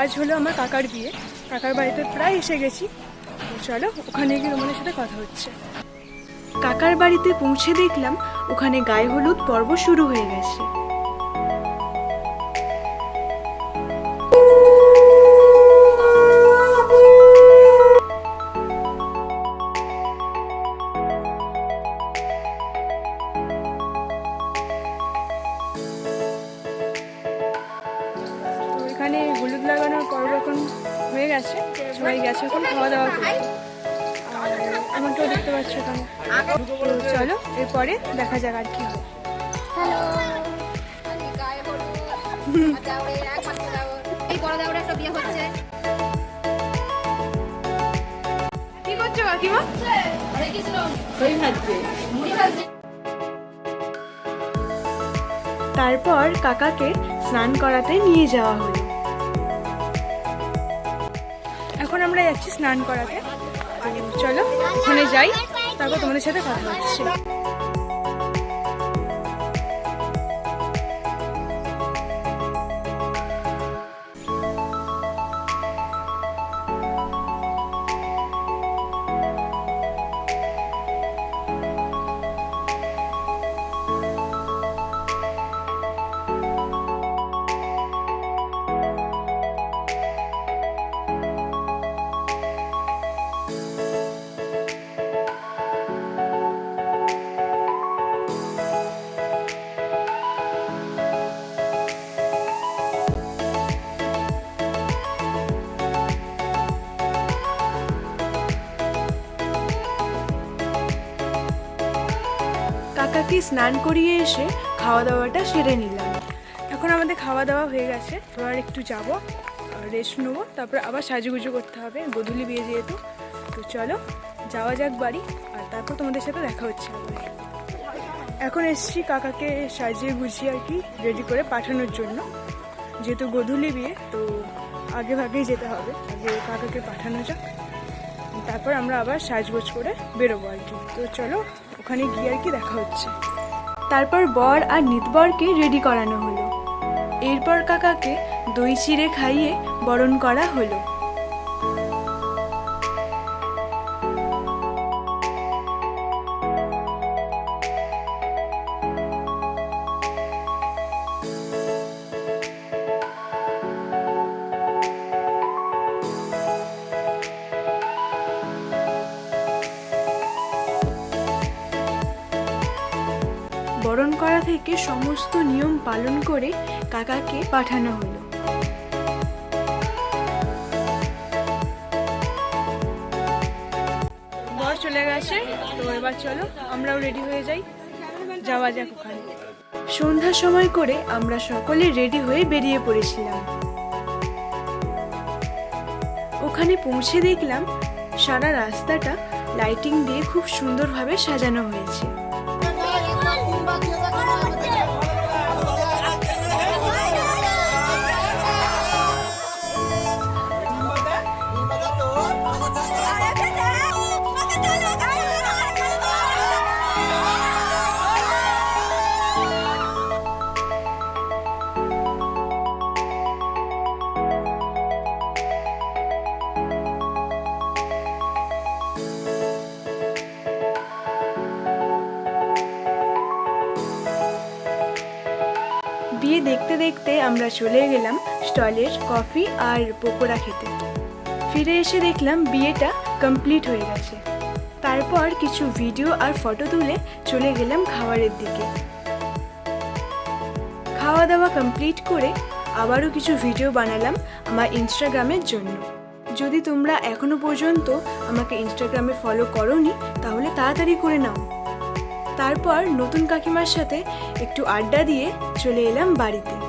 আজ হলো আমার কাকার বিয়ে। কাকার বাড়িতে প্রায় এসে গেছি। চলো, ওখানে গিয়ে রোমানের সাথে কথা হচ্ছে। কাকার বাড়িতে পৌঁছে দেখলাম, ওখানে গায়ে হলুদ পর্ব শুরু হয়ে গেছে। হয়ে গেছে সবাই গেছে এখন খাওয়া দাওয়া আর আমাকেও দেখতে পাচ্ছ এখানে তো চলো, এরপরে দেখা যাক আর কি করছ ভাজছে তারপর কাকাকে স্নান করাতে নিয়ে যাওয়া হলো। আমরা যাচ্ছি স্নান করাতে। চলো ওখানে যাই তারপর তোমাদের সাথে কথা হচ্ছে। কাকাকে স্নান করিয়ে এসে খাওয়া দাওয়াটা সেরে নিলাম। এখন আমাদের খাওয়া দাওয়া হয়ে গেছে। এবার একটু যাব রেস্ট নেব, তারপর আবার সাজুগুজু করতে হবে। গধূলি বিয়ে যেহেতু, তো চলো যাওয়া যাক বাড়ি, আর তারপর তোমাদের সাথে দেখা হচ্ছে এখন এসছি কাকাকে সাজিয়ে গুছিয়ে আর কি রেডি করে পাঠানোর জন্য। যেহেতু গধূলি বিয়ে, তো আগে ভাগেই যেতে হবে। আগে কাকাকে পাঠানো যাক। তারপর আমরা আবার সাজগোজ করে বেরোবো আর কি। তো চলো, ওখানে গিয়ে আর কি দেখা হচ্ছে। তারপর বর আর নিতবরকে রেডি করানো হলো। এরপর কাকাকে দই চিড়ে খাইয়ে বরণ করা হলো। বরণ করা থেকে সমস্ত নিয়ম পালন করে কাকাকে পাঠানো হলো। বর চলে গেছে, তো এবার চলো, আমরাও রেডি হয়ে যাই। যাওয়া যাক ওখানে। সন্ধ্যার সময় করে আমরা সকলে রেডি হয়ে বেরিয়ে পড়েছিলাম। ওখানে পৌঁছে দেখলাম, সারা রাস্তাটা লাইটিং দিয়ে খুব সুন্দরভাবে সাজানো হয়েছে। বিয়ে দেখতে দেখতে আমরা চলে গেলাম স্টলের কফি আর পকোড়া খেতে। ফিরে এসে দেখলাম বিয়েটা কমপ্লিট হয়ে গেছে। তারপর কিছু ভিডিও আর ফটো তুলে চলে গেলাম খাবারের দিকে। খাওয়া দাওয়া কমপ্লিট করে আবারও কিছু ভিডিও বানালাম আমার ইনস্টাগ্রামের জন্য। যদি তোমরা এখনও পর্যন্ত আমাকে ইনস্টাগ্রামে ফলো করোনি, তাহলে তাড়াতাড়ি করে নাও। তারপর নতুন কাকিমার সাথে একটু আড্ডা দিয়ে চলে এলাম বাড়িতে।